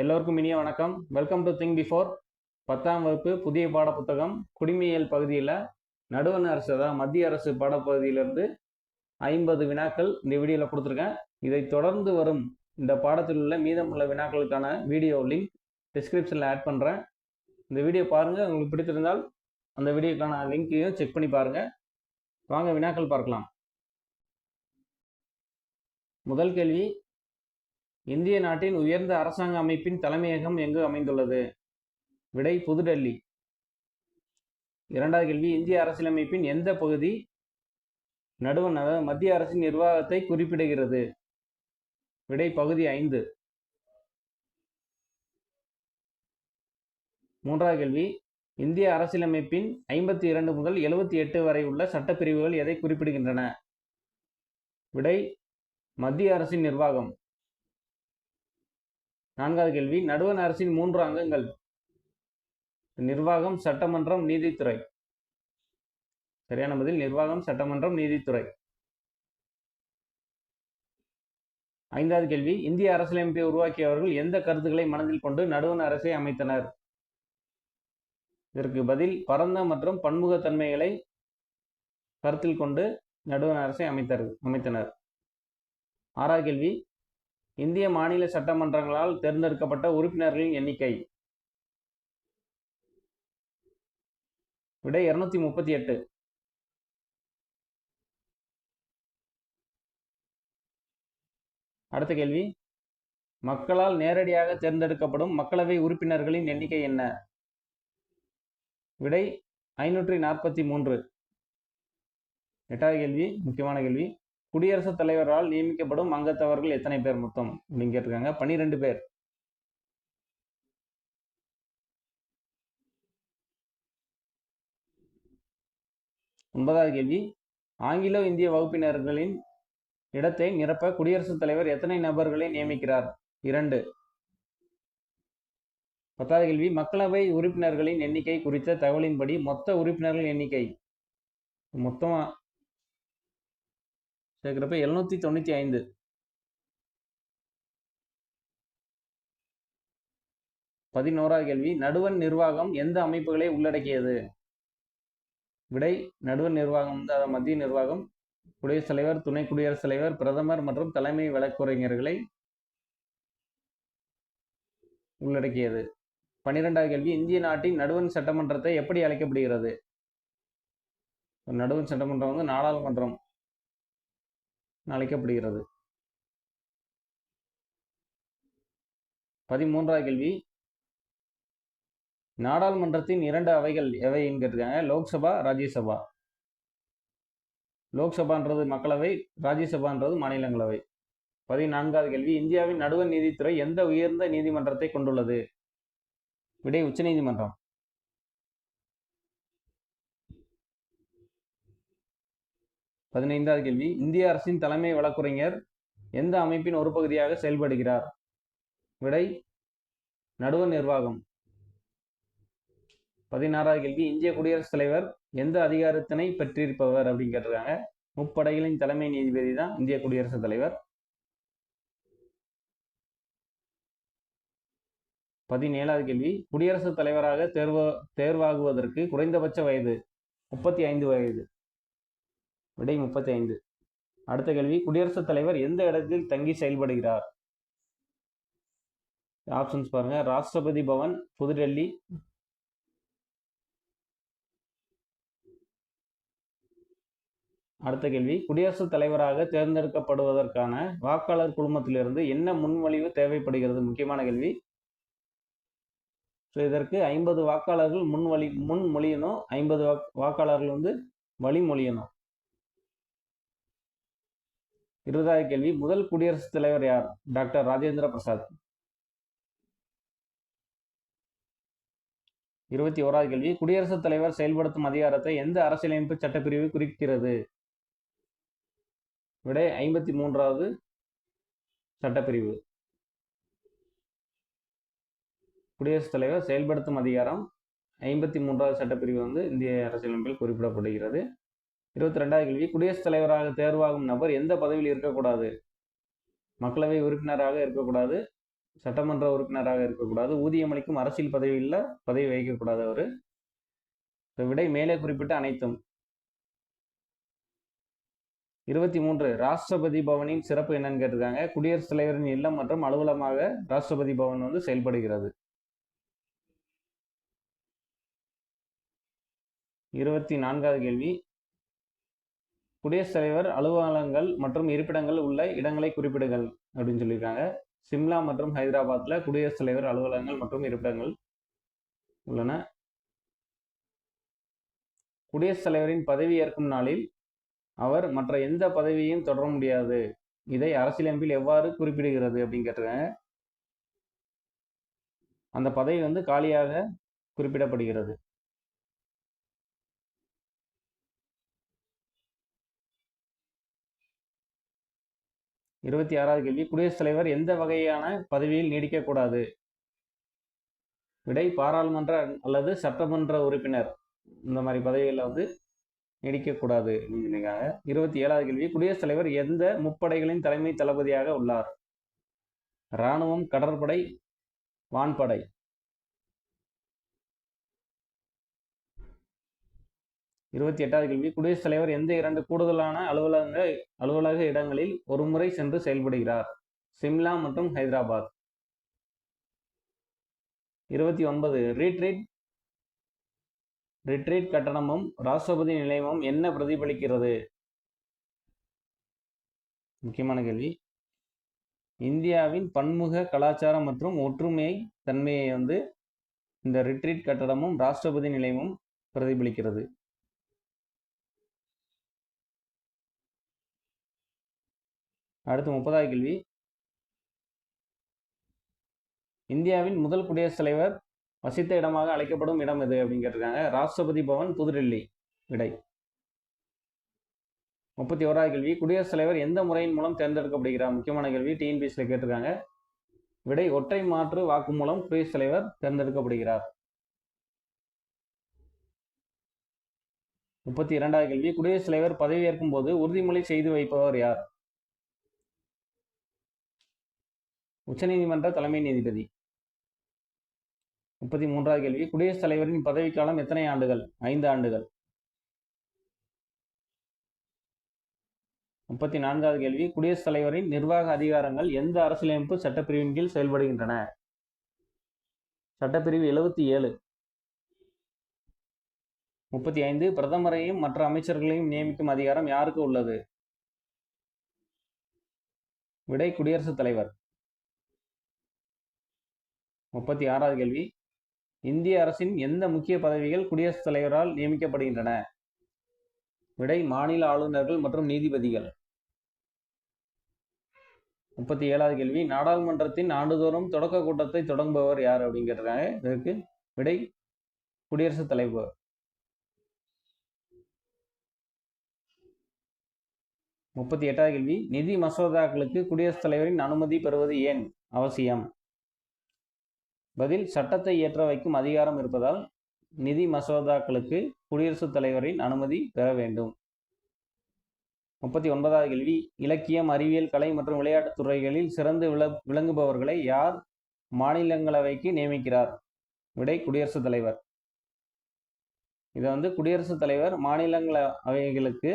எல்லோருக்கும் இனிய வணக்கம். வெல்கம் டு திங் பிஃபோர் பத்தாம் வகுப்பு புதிய பாடப்புத்தகம். குடிமையியல் பகுதியில் நடுவண் அரசு அதாவது மத்திய அரசு பாடப்பகுதியிலிருந்து ஐம்பது வினாக்கள் இந்த வீடியோவில் கொடுத்துருக்கேன். இதை தொடர்ந்து வரும் இந்த பாடத்தில் உள்ள மீதமுள்ள வினாக்களுக்கான வீடியோ லிங்க் டிஸ்கிரிப்ஷனில் ஆட் பண்ணுறேன் இந்த வீடியோ பாருங்கள் உங்களுக்கு பிடித்திருந்தால் அந்த வீடியோக்கான லிங்க்கையும் செக் பண்ணி பாருங்கள் வாங்க வினாக்கள் பார்க்கலாம். முதல் கேள்வி இந்திய நாட்டின் உயர்ந்த அரசாங்க அமைப்பின் தலைமையகம் எங்கு அமைந்துள்ளது? விடை புதுடெல்லி. இரண்டாவது கேள்வி இந்திய அரசியலமைப்பின் எந்த பகுதி நடுவண் அதாவது மத்திய அரசின் நிர்வாகத்தை குறிப்பிடுகிறது? விடை பகுதி ஐந்து. மூன்றாவது கேள்வி இந்திய அரசியலமைப்பின் ஐம்பத்தி இரண்டு முதல் எழுபத்தி எட்டு வரை உள்ள சட்டப்பிரிவுகள் எதை குறிப்பிடுகின்றன? விடை மத்திய அரசின் நிர்வாகம். நான்காவது கேள்வி நடுவண் அரசின் மூன்று அங்கங்கள். நிர்வாகம் சட்டமன்றம் நீதித்துறை. சரியான பதில் நிர்வாகம் சட்டமன்றம் நீதித்துறை. ஐந்தாவது கேள்வி இந்திய அரசியலமைப்பை உருவாக்கியவர்கள் எந்த கருத்துக்களை மனதில் கொண்டு நடுவண் அரசை அமைத்தனர்? இதற்கு பதில் பரந்த மற்றும் பன்முகத்தன்மைகளை கருத்தில் கொண்டு நடுவண் அரசை அமைத்தார் அமைத்தனர். ஆறாவது கேள்வி இந்திய மாநில சட்டமன்றங்களால் தேர்ந்தெடுக்கப்பட்ட உறுப்பினர்களின் எண்ணிக்கை. விடை இருநூத்தி முப்பத்தி எட்டு. அடுத்த கேள்வி. மக்களால் நேரடியாக தேர்ந்தெடுக்கப்படும் மக்களவை உறுப்பினர்களின் எண்ணிக்கை என்ன? விடை ஐநூற்றி நாற்பத்தி மூன்று. எட்டாவது கேள்வி முக்கியமான கேள்வி. குடியரசுத் தலைவரால் நியமிக்கப்படும் அங்கத்தவர்கள் எத்தனை பேர் மொத்தம் அப்படின்னு கேட்டிருக்காங்க? பன்னிரெண்டு பேர். ஒன்பதாவது கேள்வி. ஆங்கிலோ இந்திய வகுப்பினர்களின் இடத்தை நிரப்ப குடியரசுத் தலைவர் எத்தனை நபர்களை நியமிக்கிறார்? இரண்டு. பத்தாவது கேள்வி. மக்களவை உறுப்பினர்களின் எண்ணிக்கை குறித்த தகவலின்படி மொத்த உறுப்பினர்கள் எண்ணிக்கை. மொத்தமாக சேர்க்குறப்ப எழுநூற்றி தொண்ணூற்றி ஐந்து. பதினோராவது கேள்வி. நடுவண் நிர்வாகம் எந்த அமைப்புகளை உள்ளடக்கியது? விடை நடுவண் நிர்வாகம் வந்து அதாவது மத்திய நிர்வாகம். குடியரசுத் தலைவர் துணை குடியரசுத் தலைவர் பிரதமர் மற்றும் தலைமை வழக்குரைஞர்களை உள்ளடக்கியது. பன்னிரெண்டாவது கேள்வி. இந்திய நாட்டின் நடுவண் சட்டமன்றத்தை எப்படி அழைக்கப்படுகிறது? நடுவண் சட்டமன்றம் வந்து நாடாளுமன்றம். அழைக்கப்படுகிறது பதிமூன்றாவது கேள்வி. நாடாளுமன்றத்தின் இரண்டு அவைகள் எவை கேட்டிருக்காங்க லோக்சபா ராஜ்யசபா. லோக்சபான்றது மக்களவை ராஜ்யசபான்றது மாநிலங்களவை. பதினான்காவது கேள்வி. இந்தியாவின் நடுவர் நீதித்துறை எந்த உயர்ந்த நீதிமன்றத்தை கொண்டுள்ளது? விடை உச்சநீதிமன்றம். பதினைந்தாவது கேள்வி. இந்திய அரசின் தலைமை வழக்குரைஞர் எந்த அமைப்பின் ஒரு பகுதியாக செயல்படுகிறார்? விடை நடுவர் நிர்வாகம். பதினாறாவது கேள்வி. இந்திய குடியரசுத் தலைவர் எந்த அதிகாரத்தினை பெற்றிருப்பவர் அப்படின்னு கேட்டிருக்காங்க. முப்படைகளின் தலைமை நீதிபதி தான் இந்திய குடியரசுத் தலைவர். பதினேழாவது கேள்வி. குடியரசுத் தலைவராக தேர்வு தேர்வாகுவதற்கு குறைந்தபட்ச வயது முப்பத்தி ஐந்து வயது. விடை முப்பத்தி ஐந்து அடுத்த கேள்வி குடியரசுத் தலைவர் எந்த இடத்தில் தங்கி செயல்படுகிறார்? ஆப்ஷன்ஸ் பாருங்க. ராஷ்டிரபதி பவன் புதுடெல்லி. அடுத்த கேள்வி குடியரசுத் தலைவராக தேர்ந்தெடுக்கப்படுவதற்கான வாக்காளர் குழுமத்திலிருந்து என்ன முன்மொழிவு தேவைப்படுகிறது? முக்கியமான கேள்வி. ஸோ இதற்கு ஐம்பது வாக்காளர்கள் முன்வழி முன்மொழியணும். ஐம்பது வாக்காளர்கள் வந்து வழிமொழியணும். இருபதாவது கேள்வி முதல் குடியரசுத் தலைவர் யார்? டாக்டர் ராஜேந்திர பிரசாத். இருபத்தி ஓராவது கேள்வி குடியரசுத் தலைவர் செயல்படுத்தும் அதிகாரத்தை எந்த அரசியலமைப்பு சட்டப்பிரிவு குறிக்கிறது? விடை ஐம்பத்தி மூன்றாவது சட்டப்பிரிவு. குடியரசுத் தலைவர் செயல்படுத்தும் அதிகாரம் ஐம்பத்தி மூன்றாவது சட்டப்பிரிவு வந்து இந்திய அரசியலமைப்பில் குறிப்பிடப்படுகிறது. இருபத்தி ரெண்டாவது கேள்வி. குடியரசுத் தலைவராக தேர்வாகும் நபர் எந்த பதவியில் இருக்கக்கூடாது? மக்களவை உறுப்பினராக இருக்கக்கூடாது சட்டமன்ற உறுப்பினராக இருக்கக்கூடாது ஊதியம் அளிக்கும் அரசியல் பதவியில் பதவி வகிக்கக்கூடாது அவர். விடை மேலே குறிப்பிட்ட அனைத்தும். இருபத்தி மூன்று ராஷ்டிரபதி பவனின் சிறப்பு என்னன்னு கேட்டிருக்காங்க. குடியரசுத் தலைவரின் இல்லம் மற்றும் அலுவலமாக ராஷ்டிரபதி பவன் வந்து செயல்படுகிறது. இருபத்தி நான்காவது கேள்வி. குடியரசுத் தலைவர் அலுவலகங்கள் மற்றும் இருப்பிடங்கள் உள்ள இடங்களை குறிப்பிடுங்கள் அப்படின்னு சொல்லியிருக்காங்க. சிம்லா மற்றும் ஹைதராபாத்தில் குடியரசுத் தலைவர் அலுவலகங்கள் மற்றும் இருப்பிடங்கள் உள்ளன. குடியரசுத் தலைவரின் பதவி ஏற்கும் நாளில் அவர் மற்ற எந்த பதவியையும் தொடர முடியாது. இதை அரசியலமைப்பில் எவ்வாறு குறிப்பிடுகிறது அப்படின்னு கேட்டிருக்காங்க. அந்த பதவி வந்து காலியாக குறிப்பிடப்படுகிறது. இருபத்தி ஆறாவது கேள்வி குடியரசுத் தலைவர் எந்த வகையான பதவியில் நீடிக்கக்கூடாது? விடை பாராளுமன்ற அல்லது சட்டமன்ற உறுப்பினர். இந்த மாதிரி பதவிகளில் வந்து நீடிக்கக்கூடாது அப்படின்னு இருபத்தி ஏழாவது கேள்வி குடியரசுத் தலைவர் எந்த முப்படைகளின் தலைமை தளபதியாக உள்ளார்? இராணுவம் கடற்படை வான்படை. இருபத்தி எட்டாவது கேள்வி. குடியரசுத் தலைவர் எந்த இரண்டு கூடுதலான அலுவலக அலுவலக இடங்களில் ஒரு முறை சென்று செயல்படுகிறார்? சிம்லா மற்றும் ஹைதராபாத். இருபத்தி ஒன்பது ரீட்ரீட் ரிட்ரீட் கட்டணமும் ராஷ்டிரபதி நிலையமும் என்ன பிரதிபலிக்கிறது? முக்கியமான கேள்வி. இந்தியாவின் பன்முக கலாச்சாரம் மற்றும் ஒற்றுமை தன்மையை வந்து இந்த ரிட்ரீட் கட்டடமும் ராஷ்டிரபதி நிலையமும் பிரதிபலிக்கிறது. அடுத்து முப்பதாவது கேள்வி. இந்தியாவின் முதல் குடியரசுத் தலைவர் வசித்த இடமாக அழைக்கப்படும் இடம் எது அப்படின்னு கேட்டிருக்காங்க. ராஷ்டிரபதி பவன் புதுடெல்லி விடை. முப்பத்தி ஓராவது கேள்வி. குடியரசுத் தலைவர் எந்த முறையின் மூலம் தேர்ந்தெடுக்கப்படுகிறார்? முக்கியமான கேள்வி. டிஎன்பிஎஸ்சியில் கேட்டிருக்காங்க. விடை ஒற்றை மாற்று வாக்கு மூலம் குடியரசுத் தலைவர் தேர்ந்தெடுக்கப்படுகிறார். முப்பத்தி இரண்டாவது கேள்வி. குடியரசுத் தலைவர் பதவியேற்கும் போது உறுதிமொழி செய்து வைப்பவர் யார்? உச்சநீதிமன்ற தலைமை நீதிபதி. முப்பத்தி மூன்றாவது கேள்வி. குடியரசுத் தலைவரின் பதவிக்காலம் எத்தனை ஆண்டுகள்? ஐந்து ஆண்டுகள். முப்பத்தி நான்காவது கேள்வி. குடியரசுத் தலைவரின் நிர்வாக அதிகாரங்கள் எந்த அரசியலமைப்பு சட்டப்பிரிவின் கீழ் செயல்படுகின்றன? சட்டப்பிரிவு எழுபத்தி ஏழு. முப்பத்தி ஐந்து. பிரதமரையும் மற்ற அமைச்சர்களையும் நியமிக்கும் அதிகாரம் யாருக்கு உள்ளது? விடை குடியரசுத் தலைவர். முப்பத்தி ஆறாவது கேள்வி. இந்திய அரசின் எந்த முக்கிய பதவிகள் குடியரசுத் தலைவரால் நியமிக்கப்படுகின்றன? விடை மாநில ஆளுநர்கள் மற்றும் நீதிபதிகள். முப்பத்தி ஏழாவது கேள்வி நாடாளுமன்றத்தின் ஆண்டுதோறும் தொடக்க கூட்டத்தை தொடங்குபவர் யார் அப்படிங்கிறாங்க இதற்கு விடை குடியரசுத் தலைவர். முப்பத்தி எட்டாவது கேள்வி நிதி மசோதாக்களுக்கு குடியரசுத் தலைவரின் அனுமதி பெறுவது ஏன் அவசியம்? பதில் சட்டத்தை ஏற்ற வைக்கும் அதிகாரம் இருப்பதால் நிதி மசோதாக்களுக்கு குடியரசுத் தலைவரின் அனுமதி பெற வேண்டும். முப்பத்தி ஒன்பதாவது கேள்வி. இலக்கியம் அறிவியல் கலை மற்றும் விளையாட்டுத் துறைகளில் சிறந்து விள விளங்குபவர்களை யார் மாநிலங்களவைக்கு நியமிக்கிறார்? விடை குடியரசுத் தலைவர். இதை வந்து குடியரசுத் தலைவர் மாநிலங்களவைகளுக்கு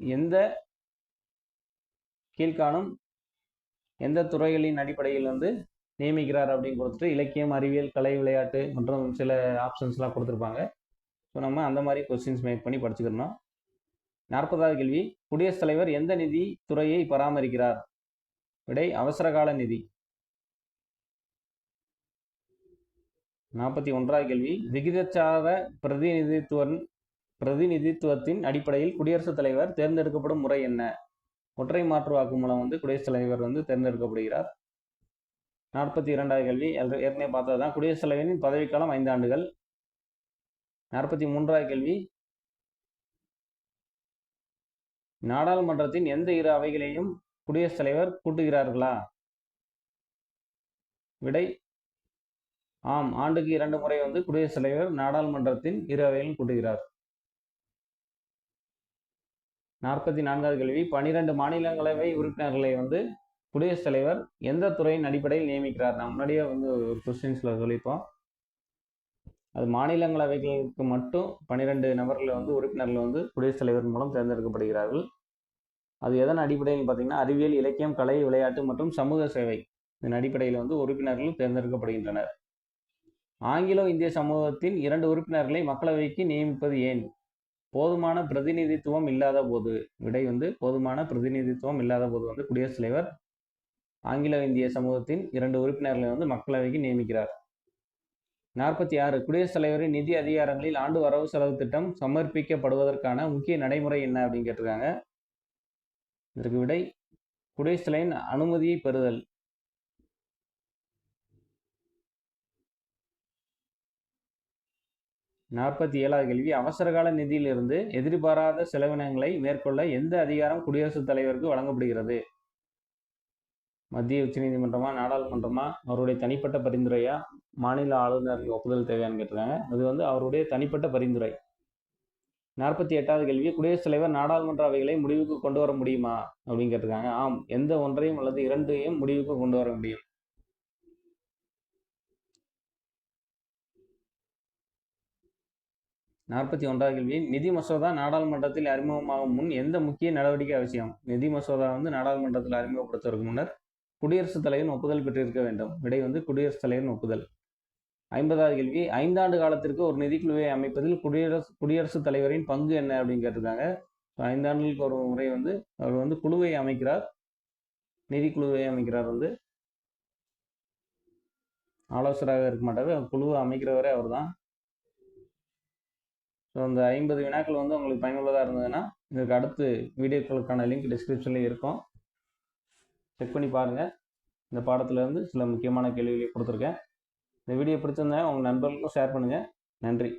எந்த கீழ்காணும் எந்த துறைகளின் அடிப்படையில் வந்து நியமிக்கிறார் அப்படின்னு கொடுத்துட்டு இலக்கியம் அறிவியல் கலை விளையாட்டு மற்றும் சில ஆப்ஷன்ஸ்லாம் கொடுத்துருப்பாங்க. ஸோ நம்ம அந்த மாதிரி கொஸ்டின்ஸ் மேக் பண்ணி படிச்சுக்கணும் நாற்பதாவது கேள்வி. குடியரசுத் தலைவர் எந்த நிதி துறையை பராமரிக்கிறார்? விடை அவசரகால நிதி. நாற்பத்தி ஒன்றாவது கேள்வி. விகிதச்சார பிரதிநிதித்துவ பிரதிநிதித்துவத்தின் அடிப்படையில் குடியரசுத் தலைவர் தேர்ந்தெடுக்கப்படும் முறை என்ன? ஒற்றை மாற்று வாக்கு மூலம் வந்து குடியரசுத் தலைவர் வந்து தேர்ந்தெடுக்கப்படுகிறார். நாற்பத்தி இரண்டாவது கேள்வி. ஏற்கனவே பார்த்தது தான். குடியரசுத் தலைவரின் பதவிக்காலம் ஐந்து ஆண்டுகள். நாற்பத்தி மூன்றாவது கேள்வி. நாடாளுமன்றத்தின் எந்த இரு அவைகளையும் குடியரசுத் தலைவர் கூட்டுகிறார்களா? விடை ஆம். ஆண்டுக்கு இரண்டு முறை வந்து குடியரசுத் தலைவர் நாடாளுமன்றத்தின் இரு அவைகளும் கூட்டுகிறார். நாற்பத்தி நான்காவது கேள்வி. பனிரெண்டு மாநிலங்களவை உறுப்பினர்களை வந்து குடியரசுத் தலைவர் எந்த துறையின் அடிப்படையில் நியமிக்கிறார்? நான் முன்னாடியே வந்து ஒரு கொஸ்டின்ஸில் சொல்லியிருப்போம். அது மாநிலங்களவைகளுக்கு மட்டும் பன்னிரெண்டு நபர்கள் வந்து உறுப்பினர்கள் வந்து குடியரசுத் தலைவர் மூலம் தேர்ந்தெடுக்கப்படுகிறார்கள். அது எதன் அடிப்படையில் பார்த்தீங்கன்னா அறிவியல் இலக்கியம் கலை விளையாட்டு மற்றும் சமூக சேவை இதன் அடிப்படையில் வந்து உறுப்பினர்கள் தேர்ந்தெடுக்கப்படுகின்றனர். ஆங்கிலோ இந்திய சமூகத்தின் இரண்டு உறுப்பினர்களை மக்களவைக்கு நியமிப்பது ஏன்? போதுமான பிரதிநிதித்துவம் இல்லாத போது விடை வந்து போதுமான பிரதிநிதித்துவம் இல்லாத போது வந்து குடியரசுத் தலைவர் ஆங்கில இந்திய சமூகத்தின் இரண்டு உறுப்பினர்களை வந்து மக்களவைக்கு நியமிக்கிறார். நாற்பத்தி ஆறு குடியரசுத் தலைவரின் நிதி அதிகாரங்களில் ஆண்டு வரவு செலவு திட்டம் சமர்ப்பிக்கப்படுவதற்கான முக்கிய நடைமுறை என்ன அப்படின்னு கேட்டிருக்காங்க. இதற்கு விடை குடியரசுத் தலைவரின் அனுமதியை பெறுதல். நாற்பத்தி ஏழாவது கேள்வி அவசரகால நிதியிலிருந்து எதிர்பாராத செலவினங்களை மேற்கொள்ள எந்த அதிகாரம் குடியரசுத் தலைவருக்கு வழங்கப்படுகிறது? மத்திய உச்சநீதிமன்றமா நாடாளுமன்றமா அவருடைய தனிப்பட்ட பரிந்துரையா மாநில ஆளுநருக்கு ஒப்புதல் தேவையான்னு கேட்டிருக்காங்க. அது வந்து அவருடைய தனிப்பட்ட பரிந்துரை. நாற்பத்தி எட்டாவது கேள்வி குடியரசுத் தலைவர் நாடாளுமன்ற அவைகளை முடிவுக்கு கொண்டு வர முடியுமா? அப்படின்னு கேட்டிருக்காங்க. ஆம் எந்த ஒன்றையும் அல்லது இரண்டையும் முடிவுக்கு கொண்டு வர முடியும். நாற்பத்தி ஒன்றாவது கேள்வி நிதி மசோதா நாடாளுமன்றத்தில் அறிமுகமாகும் முன் எந்த முக்கிய நடவடிக்கை அவசியம்? நிதி மசோதா வந்து நாடாளுமன்றத்தில் அறிமுகப்படுத்துவதற்கு முன்னர் குடியரசுத் தலைவன் ஒப்புதல் பெற்றிருக்க வேண்டும். விடை வந்து குடியரசுத் தலைவன் ஒப்புதல். ஐம்பதாவது கேள்வி. ஐந்தாண்டு காலத்திற்கு ஒரு நிதிக்குழுவை அமைப்பதில் குடியரசு குடியரசுத் தலைவரின் பங்கு என்ன அப்படின்னு கேட்டிருக்காங்க. ஐந்தாண்டுகளுக்கு ஒரு முறை வந்து அவர் வந்து குழுவை அமைக்கிறார். நிதிக்குழுவை அமைக்கிறார் வந்து. ஆலோசகராக இருக்க மாட்டார். குழுவை அமைக்கிறவரே அவர் தான் ஸோ அந்த ஐம்பது வினாக்கள் வந்து உங்களுக்கு பயனுள்ளதாக இருந்ததுன்னா இதுக்கு அடுத்து வீடியோக்களுக்கான லிங்க் டிஸ்கிரிப்ஷனில் இருக்கும். செக் பண்ணி பாருங்கள் இந்த பாடத்துலேருந்து சில முக்கியமான கேள்விகளை கொடுத்துருக்கேன். இந்த வீடியோ பிடிச்சிருந்தேன் உங்கள் நண்பர்களுக்கும் ஷேர் பண்ணுங்கள் நன்றி.